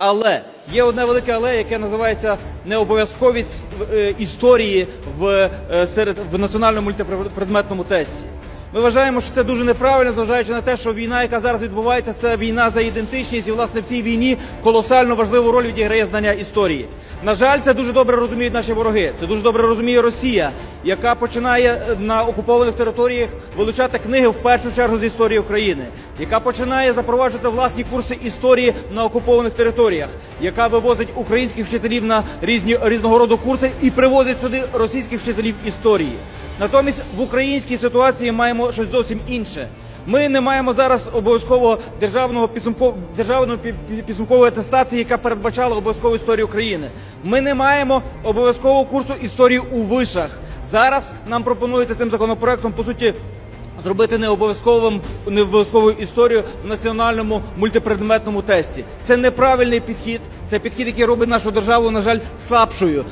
Але є одне велике але, яке називається необов'язковість е, історії в, е, серед, в національному мультипредметному тесті. Ми вважаємо, що це дуже неправильно, зважаючи на те, що війна, яка зараз відбувається, це війна за ідентичність, і власне в цій війні колосально важливу роль відіграє знання історії. На жаль, це дуже добре розуміють наші вороги. Це дуже добре розуміє Росія, яка починає е, на окупованих територіях вилучати книги в першу чергу з історії України, яка починає запроваджувати власні курси історії на окупованих територіях, яка вивозить українських вчителів на різні різного роду курси і привозить сюди російських вчителів історії. Натомість в українській ситуації маємо щось зовсім інше. Ми не маємо зараз обов'язково державного підсумкового державної пі- пі- підсумкової атестації, яка передбачала обов'язкову історію України. Ми не маємо обов'язкового курсу історії у вишах. Зараз нам пропонується цим законопроектом по суті. Зробити необов'язковим необов'язкову історію в національному мультипредметному тесті. Це неправильний підхід. Це підхід, який робить нашу державу, на жаль, слабшою.